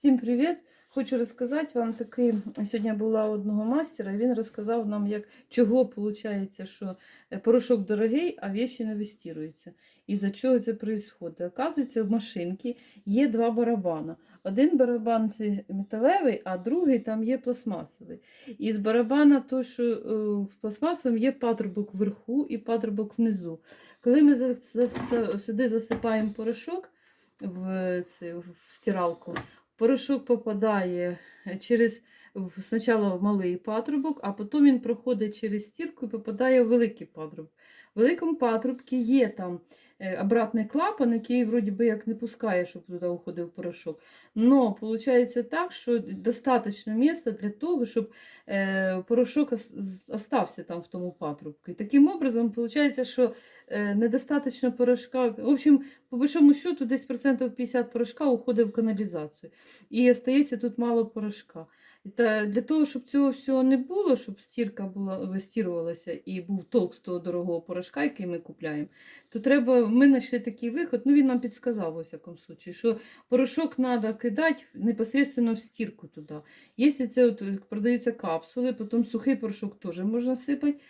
Всім привіт! Хочу розказати вам такий. Сьогодні була одного мастера, він розказав нам, як чого виходить, що е, порошок дорогий, а віші не вистіруються. І за чого це відбувається? Оказується, в машинці є два барабана. Один барабан це металевий, а другий там є пластмасовий. І з барабана, то, що е, в пластмасовому є патрубок вверху і патрубок внизу. Коли ми сюди засипаємо порошок в, в стиралку, порошок попадає через спочатку в малий патрубок, а потім він проходить через стірку і попадає в великий патрубок. В великому патрубці є там е, обратний клапан, який вроді би як не пускає, щоб туди уходив порошок. Но виходить так, що достатньо місця для того, щоб е, порошок ос- остався там в тому патрубку. І таким образом виходить, що е, недостатньо порошка. В общем, по большому счету, десь процентів 50 порошка уходить в каналізацію. І остається тут мало порошка. Та для того, щоб цього всього не було, щоб стірка була вистірувалася і був толк з того дорогого порошка, який ми купляємо, то треба, ми знайшли такий виход, ну він нам підсказав, у всякому случаї, що порошок треба кидати непосредственно в стірку туди. Якщо це от, е, продаються капсули, потім сухий порошок теж можна сипати.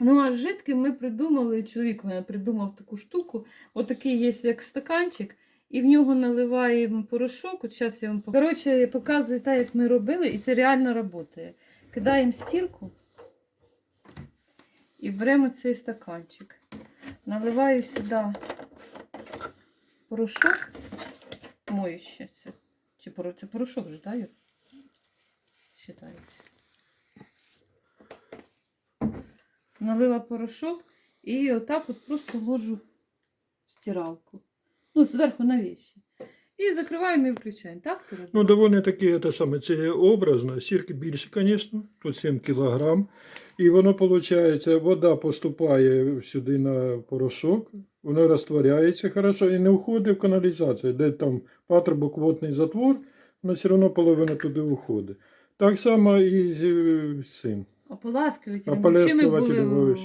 Ну, а з жидким ми придумали, чоловік мене придумав таку штуку, отакий є як стаканчик, і в нього наливаємо порошок. От зараз я вам покажу. Коротше, показую так, як ми робили, і це реально працює. Кидаємо стірку і беремо цей стаканчик. Наливаю сюди порошок моюще. Це, чи поро- це порошок же, так? Считається. Налила порошок і отак от просто ложу в стиралку. Ну, зверху на вещи. І закриваємо і включаємо. Так? Ну, доволі таки це саме, це образно. Сірки більше, звісно, тут 7 кг. І воно виходить, вода поступає сюди на порошок, воно розтворяється хорошо і не входить в каналізацію, де там патрубок водний затвор, воно все одно половина туди виходить. Так само і е, з цим. Вообще ми були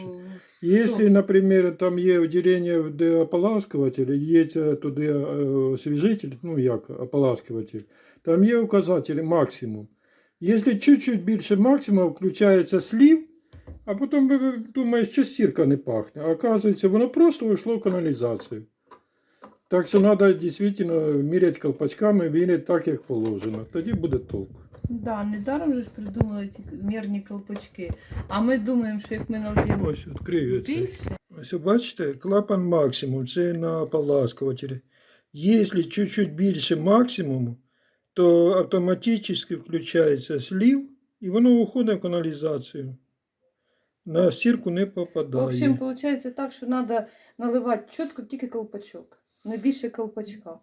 Если, например, там є відділення, де ополаскуватель, є туди е, освіжитель, ну як ополаскуватель, там є указатель максимум. Якщо чуть-чуть більше максимуму, включається слів, а потім думаєш, що стірка не пахне. А оказується, воно просто вийшло в каналізацію. Так що треба дійсно міряти колпачками, міряти так, як положено. Тоді буде толк. Да, недаром же ж придумали ті мірні колпачки. А ми думаємо, що як ми нальємо Ось відкриється. більше, Ось бачите, клапан максимум, це на ополаскувателі. Якщо чуть-чуть більше максимуму, то автоматично включається слів і воно уходить в каналізацію. На стірку не В попадає. общем, виходить так, що треба наливати чітко тільки колпачок, не більше колпачка.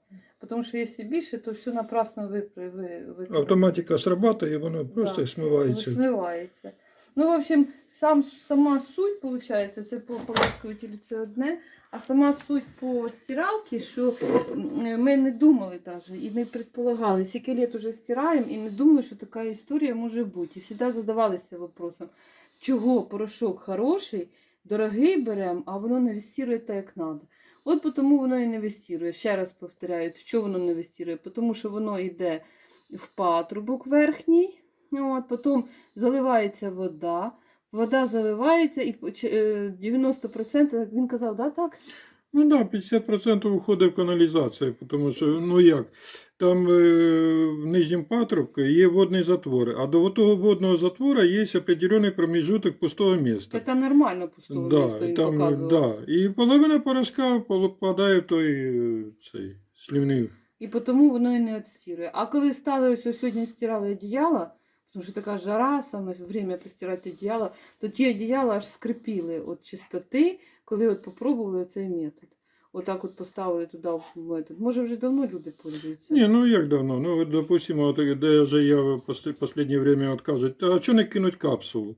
Тому що якщо більше, то все напрасно ви, ви, ви, Автоматика срабатує, воно просто Да. смивається. Смивається. Ну, в общем, сам, сама суть, виходить, це по полоскувателю це одне, а сама суть по стиралці, що ми не думали навіть і не предполагали. Скільки літ уже стираємо і не думали, що така історія може бути. І завжди задавалися вопросом, чого порошок хороший, дорогий беремо, а воно не вистірує так, як треба. От тому воно і не вистірує. Ще раз повторяю, чого воно не вистірує? Тому що воно йде в патрубок верхній, от, потім заливається вода, вода заливається і поч- е, 90%, як він казав, да, так? Ну так, да, 50% виходить в каналізацію, тому що, ну як, там е, в нижньому патрубку є водний затвор, а до того водного затвора є определений проміжуток пустого місця. Це там нормально пустого Да, місто він там, показував. да. І половина порошка попадає в той е, цей слівний. І тому воно і не відстірує. А коли стали ось сьогодні стирали одіяла, тому що така жара, саме время постирати одіяла, то ті одіяла аж скрипіли від чистоти, коли от попробували цей метод. Отак от поставили туди метод. Може вже давно люди пользуються. Ні, ну як давно? Ну, допустимо, от, де вже я в останнє время кажуть, а чого не кинуть капсулу?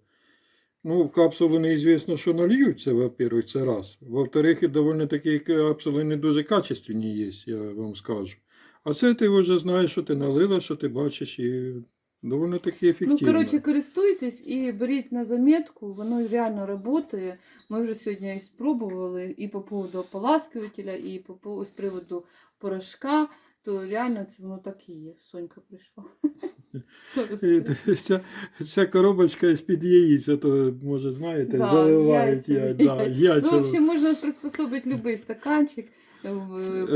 Ну, в капсулу неізвісно, що нальються, во-первых, це раз. Во-вторых, і доволі такі капсули не дуже качественні є, я вам скажу. А це ти вже знаєш, що ти налила, що ти бачиш, і доволі таки Ну, коротше, користуйтесь і беріть на заметку, воно реально працює. Ми вже сьогодні і спробували і по поводу ополаскивателя, і по пов- з приводу порошка. то реально це воно так і є. Сонька прийшла. Це- Ця, ця коробочка з-під яїць, а то, може, знаєте, Да, заливають яйця, я, да, яйця. Ну, взагалі можна приспособити будь-який стаканчик.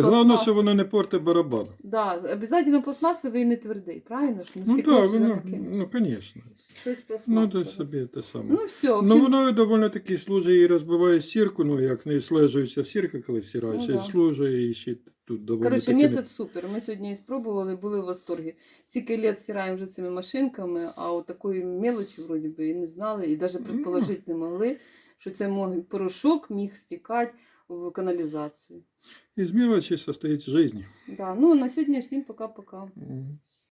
Головне, що воно не портить барабан. Да, обов'язково пластмасовий і не твердий, правильно ж? Ну так, воно, ну, звісно. Щось Ну, то собі те саме. Ну, все, Ну, воно доволі таки служить і розбиває сірку, ну як не слежується сірка, коли стирається, Ну, да. і служить і ще тут доволі Коротше, таки. метод супер. Ми сьогодні і спробували, були в восторгі. Скільки лет стираємо вже цими машинками, а от такої мелочі вроді би і не знали, і навіть предположити не могли, що це мог, порошок міг стікати в канализации. Из мира мелочі состоит жизнь. Да. Ну, на сегодня всем пока-пока. Мгм.